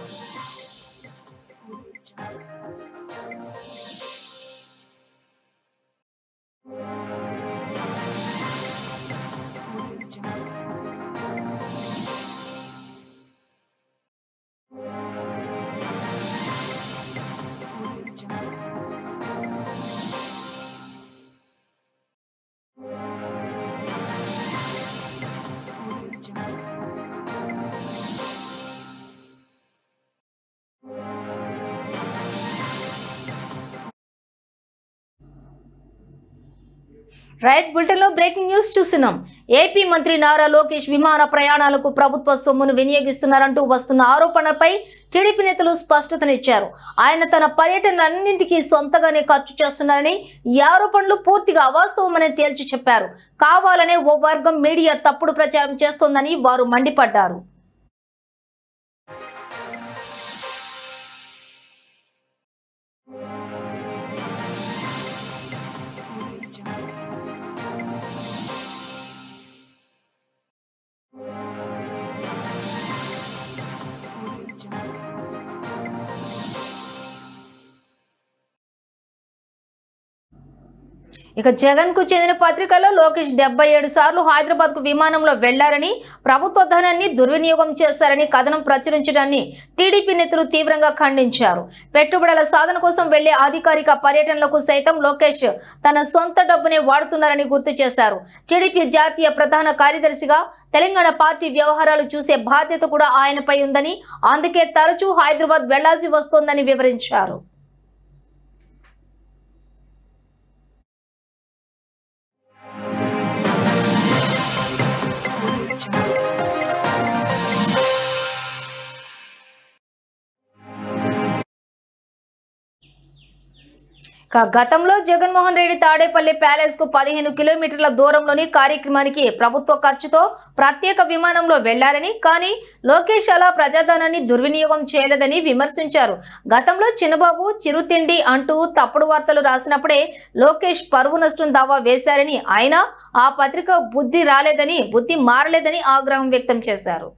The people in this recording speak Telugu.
Música రైట్ బులెటిన్లో బ్రేకింగ్ న్యూస్ చూస్తున్నాం. ఏపీ మంత్రి నారా లోకేష్ విమాన ప్రయాణాలకు ప్రభుత్వ సొమ్మును వినియోగిస్తున్నారంటూ వస్తున్న ఆరోపణలపై టీడీపీ నేతలు స్పష్టతనిచ్చారు. ఆయన తన పర్యటనలన్నింటికీ సొంతగానే ఖర్చు చేస్తున్నారని ఈ ఆరోపణలు పూర్తిగా అవాస్తవమని తేల్చి చెప్పారు. కావాలనే ఓ వర్గం మీడియా తప్పుడు ప్రచారం చేస్తోందని వారు మండిపడ్డారు. ఇక జగన్కు చెందిన పత్రికలో లోకేష్ డెబ్బై ఏడు సార్లు హైదరాబాద్కు విమానంలో వెళ్ళారని ప్రభుత్వ ధనాన్ని దుర్వినియోగం చేశారని కథనం ప్రచురించడాన్ని టీడీపీ నేతలు తీవ్రంగా ఖండించారు. పెట్టుబడుల సాధన కోసం వెళ్ళే అధికారిక పర్యటనలకు సైతం లోకేష్ తన సొంత డబ్బునే వాడుతున్నారని గుర్తు చేశారు. టీడీపీ జాతీయ ప్రధాన కార్యదర్శిగా తెలంగాణ పార్టీ వ్యవహారాలు చూసే బాధ్యత కూడా ఆయనపై ఉందని అందుకే తరచూ హైదరాబాద్ వెళ్ళాల్సి వస్తోందని వివరించారు. గతంలో జగన్మోహన్ రెడ్డి తాడేపల్లి ప్యాలెస్కు పదిహేను కిలోమీటర్ల దూరంలోని కార్యక్రమానికి ప్రభుత్వ ఖర్చుతో ప్రత్యేక విమానంలో వెళ్ళారని కానీ లోకేష్ అలా ప్రజాధనాన్ని దుర్వినియోగం చేయలేదని విమర్శించారు. గతంలో చిన్నబాబు చిరుతిండి అంటూ తప్పుడు వార్తలు రాసినప్పుడే లోకేష్ పరువు నష్టం దావా వేశారని ఆయన ఆ పత్రిక బుద్ధి రాలేదని బుద్ధి మారలేదని ఆగ్రహం వ్యక్తం చేశారు.